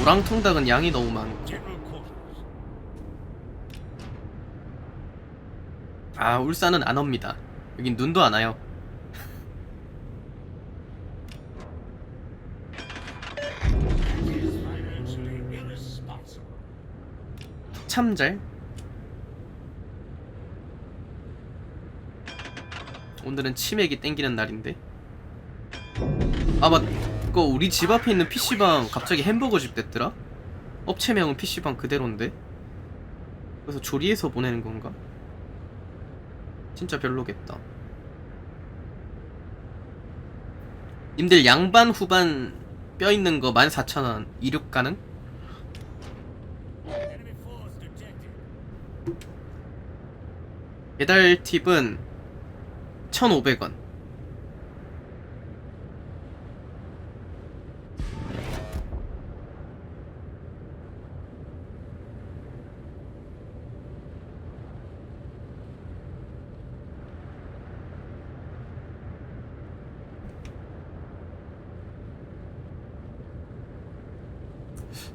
노랑 통닭은 양이 너무 많고. 아 울산은 안 옵니다. 여긴 눈도 안 와요. 참잘. 오늘은 치맥이 땡기는 날인데. 아 맞, 그거 우리 집 앞에 있는 PC방 갑자기 햄버거 집 됐더라? 업체명은 PC방 그대로인데 그래서 조리해서 보내는 건가? 진짜 별로겠다 님들 양반 후반 뼈 있는 거 14,000원 이륙 가능? 배달 팁은 1,500원.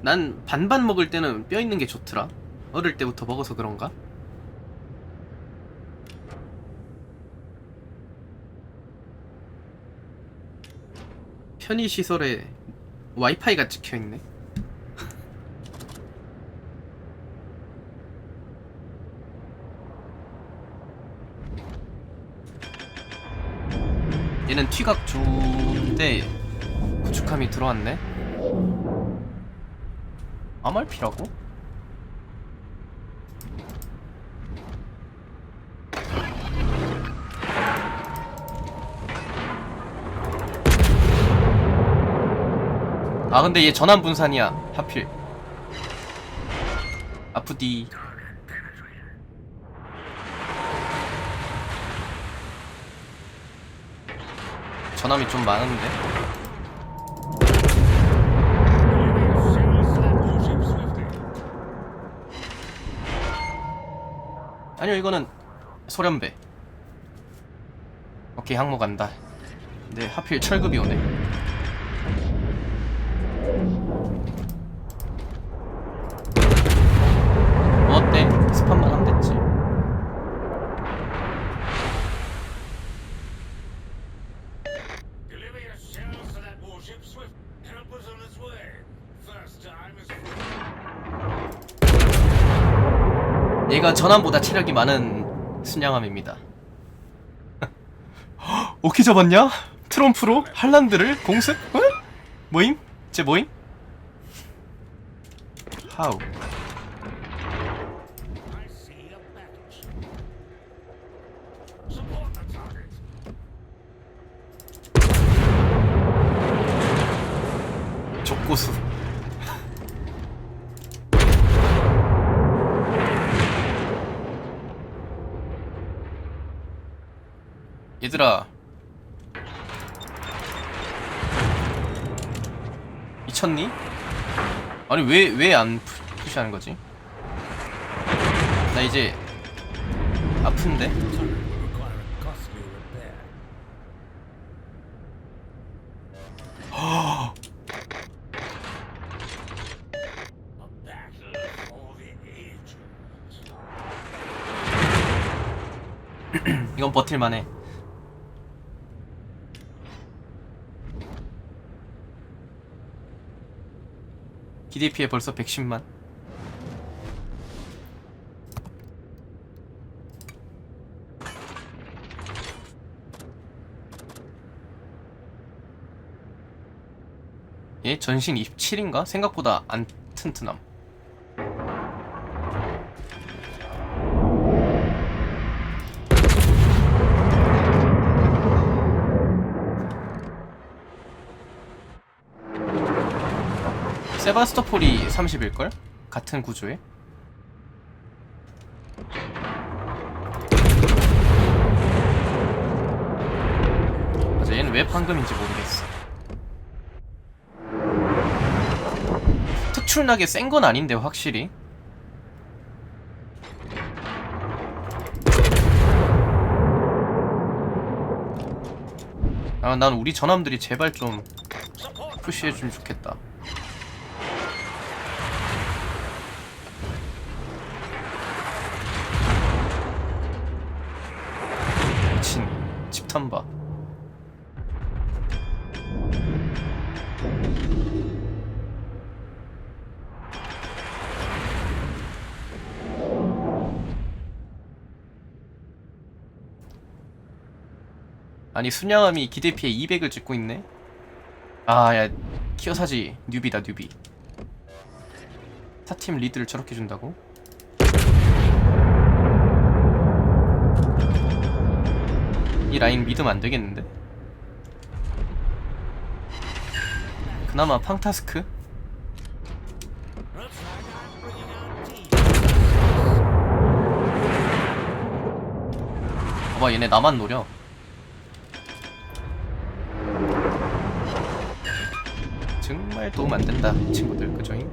난 반반 먹을 때는 뼈 있는 게 좋더라. 어릴 때부터 먹어서 그런가? 편의 시설에 와이파이가 찍혀 있네. 얘는 튀각 좋은데 구축함이 들어왔네. 아말피라고? 아 근데 얘 전환 분산이야 하필. 아프디. 전함이 좀 많은데 아니요 이거는 소련배. 오케이 항모 간다. 근데 하필 철급이 오네 뭐 어때? 스판만 하면 됐지 Deliver your shells to that warship swift. Help us on its way. First time is 얘가 전함보다 체력이 많은 순양함입니다 오케이 잡았냐? 트럼프로 한란드를 공습? 어? 모임? 제 모임? 하우 얘들아 미쳤니? 아니 왜 왜 안 푸시하는 거지? 나 이제 아픈데? 이건 버틸만해 DDP에 벌써 110만 얘 전신 27인가? 생각보다 안 튼튼함 세바스토폴이 30일걸? 같은 구조에? 맞아 얘는 왜 방금인지 모르겠어 특출나게 센 건 아닌데 확실히 아 난 우리 전함들이 제발 좀 푸시해주면 좋겠다 아니 순양함이 기대 피해 200을 찍고 있네. 아야 키어사지 뉴비다 뉴비. 타팀 리드를 저렇게 준다고? 이 라인 믿으면 안 되겠는데? 그나마 팡타스크? 봐봐 얘네 나만 노려 정말 도움 안 된다 이 친구들 그죠잉?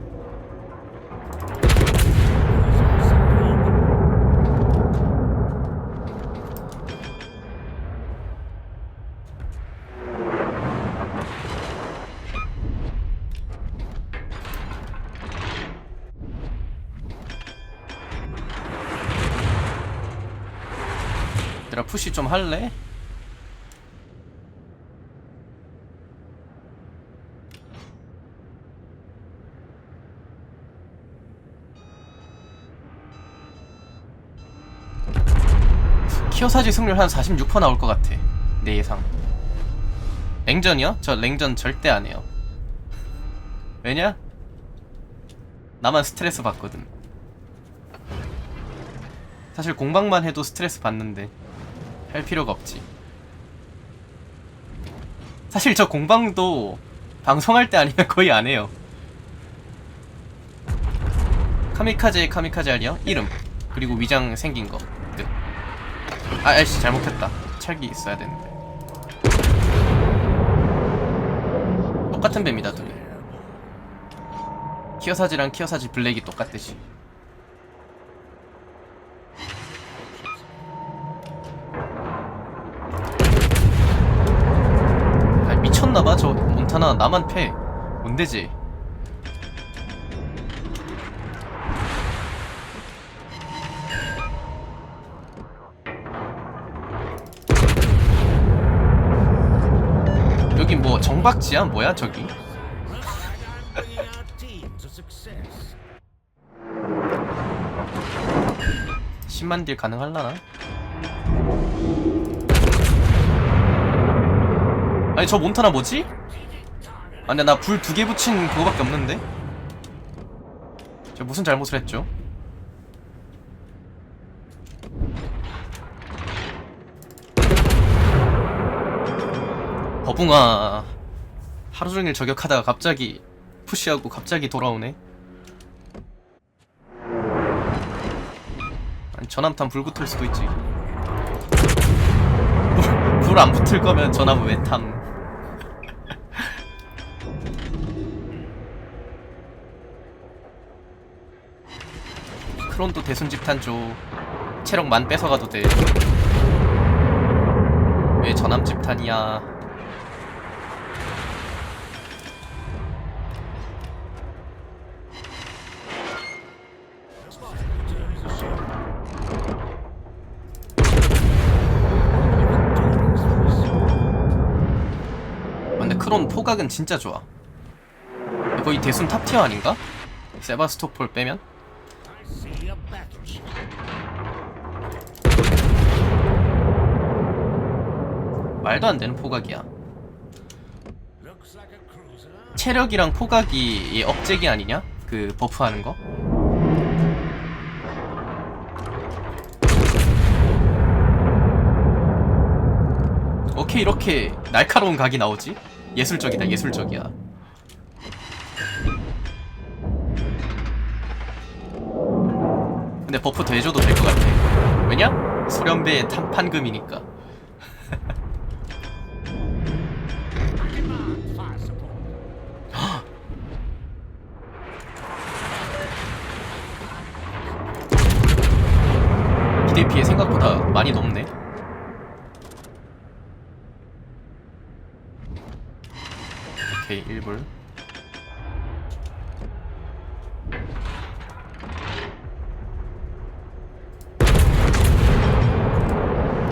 얘들아 푸시 좀 할래? 키어사지 승률 한 46% 나올 것 같아 내 예상 랭전이요? 저 랭전 절대 안 해요 왜냐? 나만 스트레스 받거든 사실 공방만 해도 스트레스 받는데 할 필요가 없지. 사실 저 공방도 방송할 때 아니면 거의 안 해요. 카미카제 카미카제 아니야? 이름 그리고 위장 생긴 거 끝. 아, 아이씨 잘못했다. 찰기 있어야 되는데. 똑같은 뱀이다 둘이. 키어사지랑 키어사지 블랙이 똑같듯이. 아, 미쳤나봐 저 몬타나 나만 패 뭔데지 여기 뭐 정박지야 뭐야 저기 Looks like I'm bringing our team to success. 10만 딜 가능할라나? 아니 저 몬타나 뭐지? 아 근데 나불 두 개 붙인 그거밖에 없는데? 저 무슨 잘못을 했죠? 버붕아 하루 종일 저격하다가 갑자기 푸시하고 갑자기 돌아오네? 아니 전함탄 불 붙을 수도 있지. 불 안 붙을 거면 전함 왜 탐? 크론도 대순집탄 줘 체력 만 뺏어가도 돼 왜 전함 집탄이야 크론 포각은 진짜 좋아 거의 대순 탑티어 아닌가? 세바스토폴 빼면? 말도 안 되는 포각이야. 체력이랑 포각이 이 억제기 아니냐? 그 버프하는 거? 어떻게 이렇게 날카로운 각이 나오지? 예술적이다 예술적이야. 근데 버프 더 해줘도 될 것 같아. 왜냐? 소련배의 탄판금이니까 오케이 1불.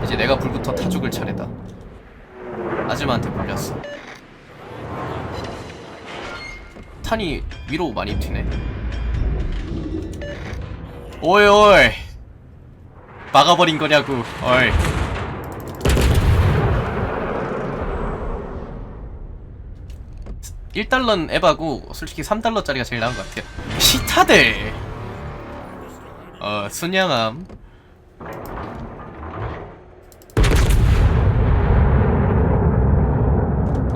이제 내가 불부터 타 죽을 차례다. 아즈마한테 물렸어. 탄이 위로 많이 튀네. 오이 오이. 막아버린 거냐고. 어이 일달러는 에바고 솔직히 3달러짜리가 제일 나은 것 같아요 시타들 어 순양함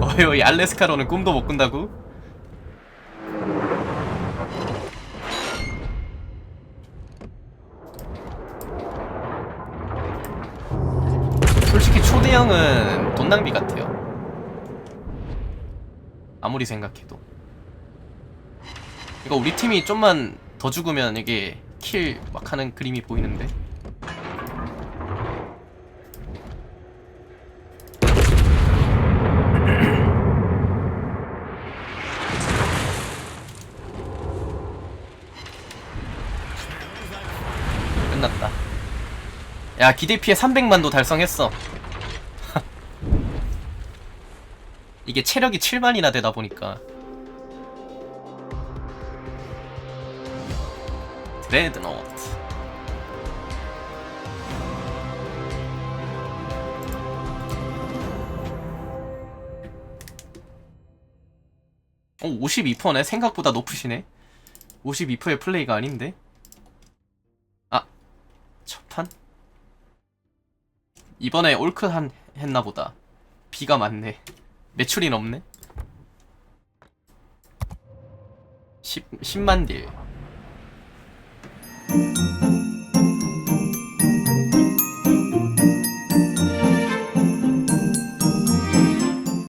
어이 어이 알래스카로는 꿈도 못 꾼다고? 솔직히 초대형은 돈 낭비 같아요. 아무리 생각해도. 이거 우리 팀이 좀만 더 죽으면 이게 킬 막 하는 그림이 보이는데. 끝났다. 야 기대 피해 300만도 달성했어. 이게 체력이 7만이나 되다 보니까. 드레드노트 어 52%네? 생각보다 높으시네. 52%의 플레이가 아닌데? 아 첫판? 이번에 올크 한 했나보다. 비가 많네 매출이 넘네? 10, 10만 딜.